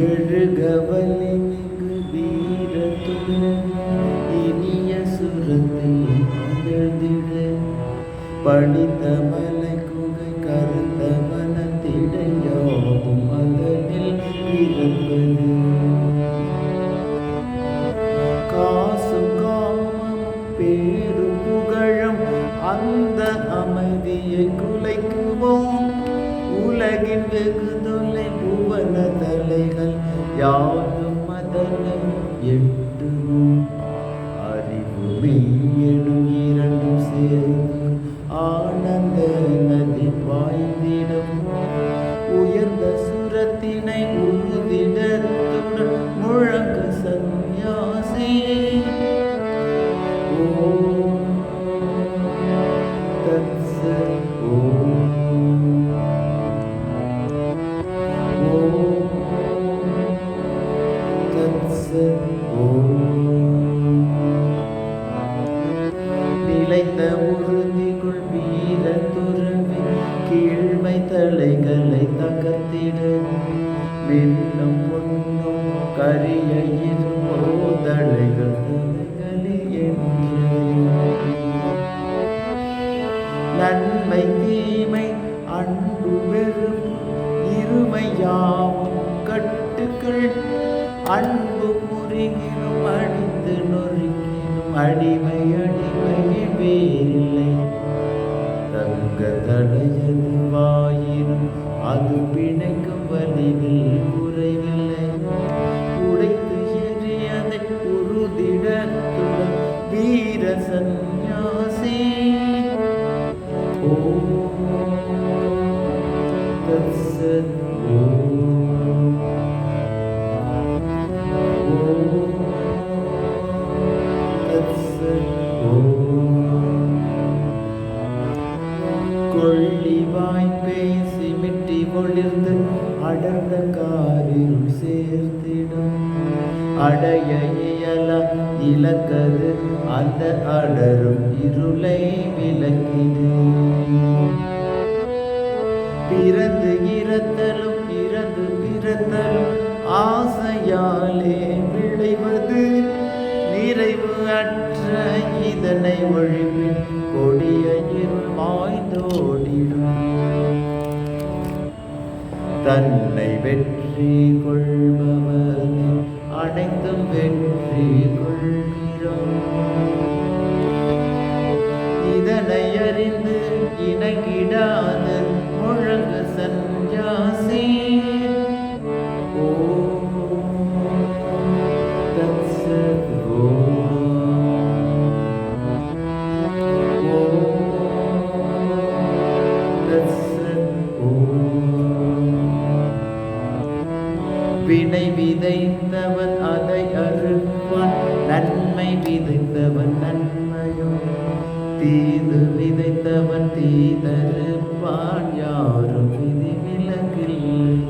எழுகவலி மிகு வீரத்துடன் இனிய சுரத்தில் எழுதிட. சுரத்தினை அடிமை அடிமையே வேறில்லை தங்க தடையது வாயினும் அது பிணைக்கும் வலிவில் இதனை ஒழிப்பின் கொடிய இருள் தன்னை வெற்றி கொள்பவர் அனைத்தும் வெற்றி கொள்கிறோம். இதனை அறிந்து இணங்கிடாது முழங்கு சஞ்சாசி வினை விதைத்தவன் அதை அறுப்பான். நன்மை விதைத்தவன் நன்மையும் தீது விதைத்தவன் தீதறுப்பான். யாரும் விதி விலகில்லை.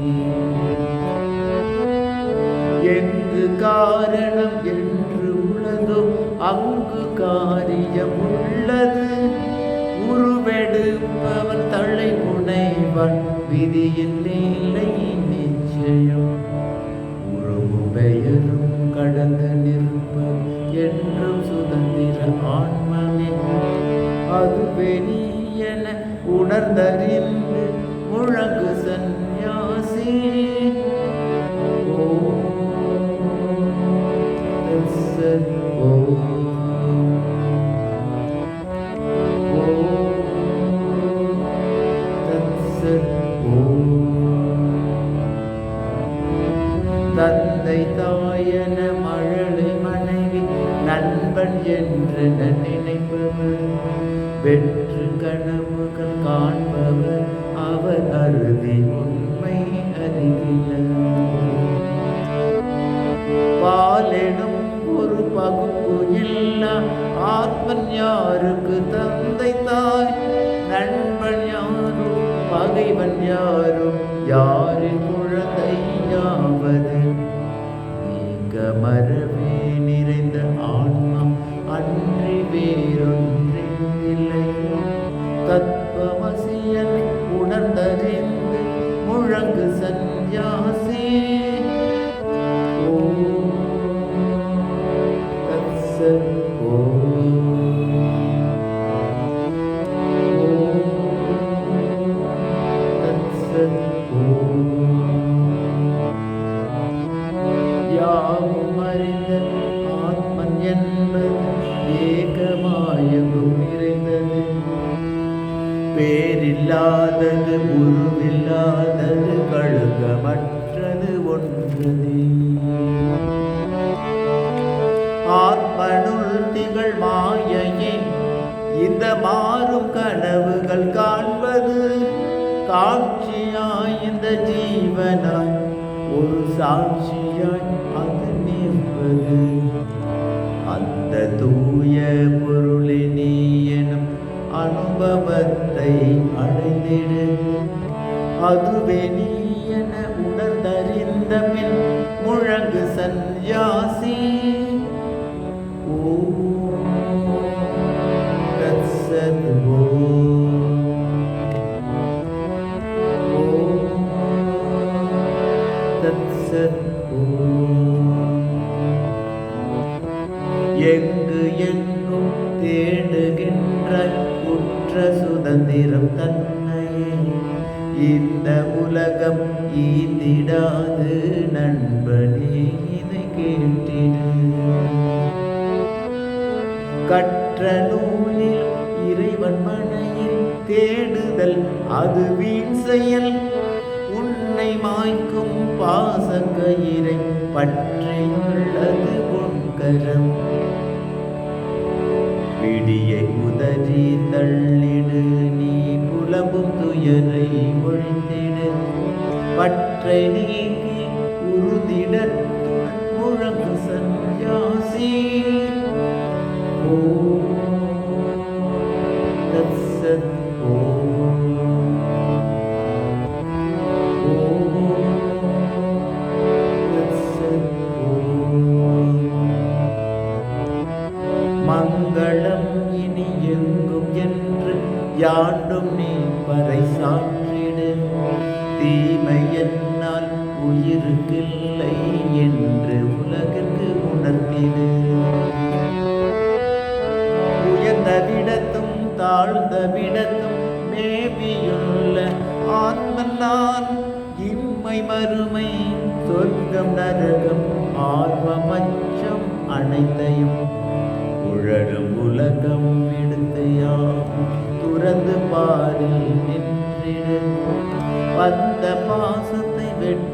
எங்கு காரணம் என்று உள்ளதோ அங்கு காரியம் உள்ளது. உருவெடுப்பவன் தலை புனைவன். விதியில் இல்லை. கடந்து நிற்பது என்றும் சுதந்திர ஆன்மனே அதுவே நீ என உணர்ந்தறிந்து முழங்கு சந்நியாசி. வகுப்பு எல்லாம் ஆத்மன் யாருக்கு தந்தை தாய்? நண்பன் யாரும் பகைவன் யாரும் யாரின் குழந்தையாவது நீங்க மறு பேரில்லாதது உருவில்லாதது கழுகமற்றது ஒன்றதே. ஆத்மனுள் திகழ் மாயையின் இந்த மாறும் கனவுகள் காண்பது காட்சியாய் இந்த ஜீவனாய். ஒரு சாட்சியாய் அதுவே நீ என உணர்ந்தறிந்த பின் முழங்கு சந்நியாசி ஓம் தத்சத் ஈந்திடாது நண்பனே இதை கேட்டிடு கற்ற நூலில் இறைவன் மனையில் தேடுதல் அது வீண் செயல். உன்னை மாய்க்கும் பாசக்கயிரை கயிறை பற்றியுள்ளது உன்கரம் பிடியை உதறி தள்ளிடு நீ புலம்பும் துயரை ஒழித்திடு பற்றை நீக்கி உறுதிடத்துடன் முழங்கு சந்நியாசி. ஓ உயிருக்கில்லை என்று உலகிற்கு உணர்த்திடு. உயர்ந்த விடத்தும் தாழ்ந்த விடத்தும் மேபியுள்ள ஆத்மன் நான் இம்மை மறுமை சொர்க்கம் நரகம் ஆர்வமச்சம் அனைத்தையும் உழலும் உலகம் விடுத்தையாகும் துறந்து பாரில் நின்றிடும் வந்த பாசத்தை வெட்டி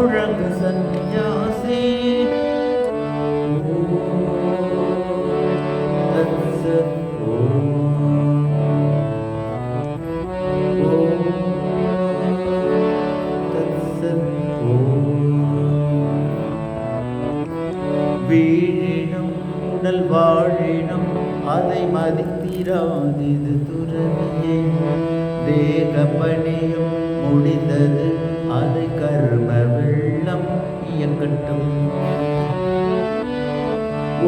முழங்கு சந்நியாசி தத்சத் ஓம். ஓம் தத்சத் ஓம். வீழினும் உடல் வாழினும் அதை மதித்திராதிது துறவியே தேக பணியும் முடிந்தது. அது கர்ம வெள்ளம் இயங்கட்டும்.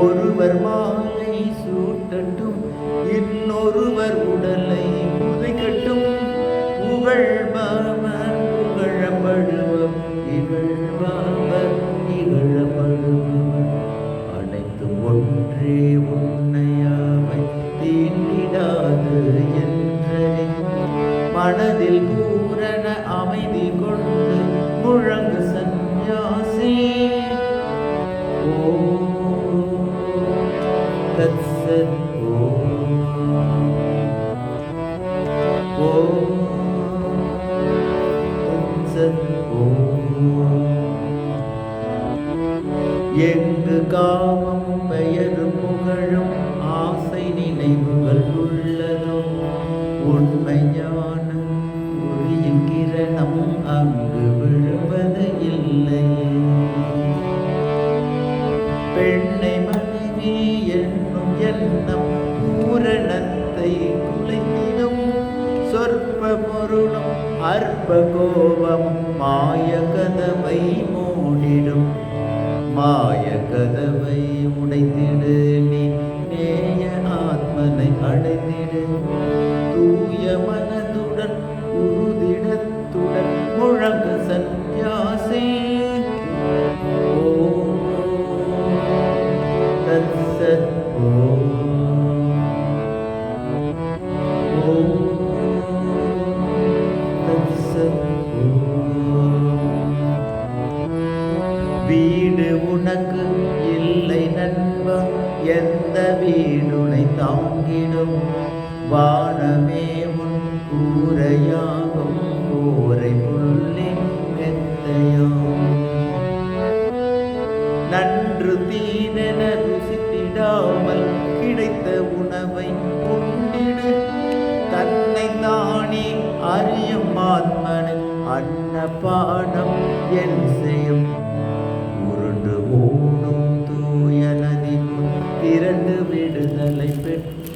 ஒருவர் மாலை சூட்டட்டும் இன்னொருவர் உடல் எங்கு காமம் பெயரும் புகழும் ஆசை நினைவுகள் உள்ளதோ? உண்மையான ஒளியின் கிரணம் அங்கு விழுவது இல்லையே. பெண்ணை மனைவி என்னும் எண்ணம் பூரணத்தை குலைத்திடும். சொற்ப பொருளும் அற்ப கோபம் மாய கதவை மூடிடும். மாய கதவை உடைத்திடு.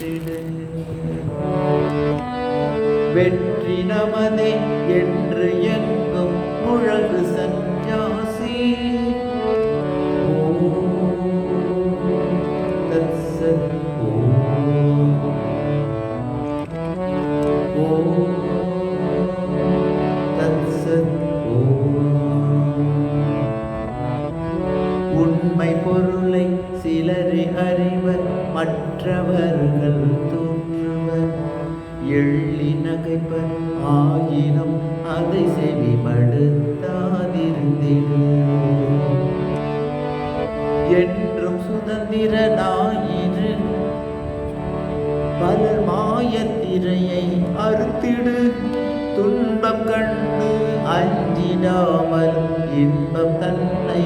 வெற்றிடு வெற்றி நமதே என்று எங்கும் முழங்கு சன். உண்மை பொருளை சிலரை அறிவர் மற்றவர்கள் தோன்றுவர் எள்ளி நகைப்பர் ஆயினும் அதை செவிமடுத்தாதிருந்திடு என்றும் சுதந்திர ஞாயிறு பலர் மாயத்திரையை அறுத்திடு. துன்பம் கண்டு அஞ்சிடாமல் இன்பம் தன்னை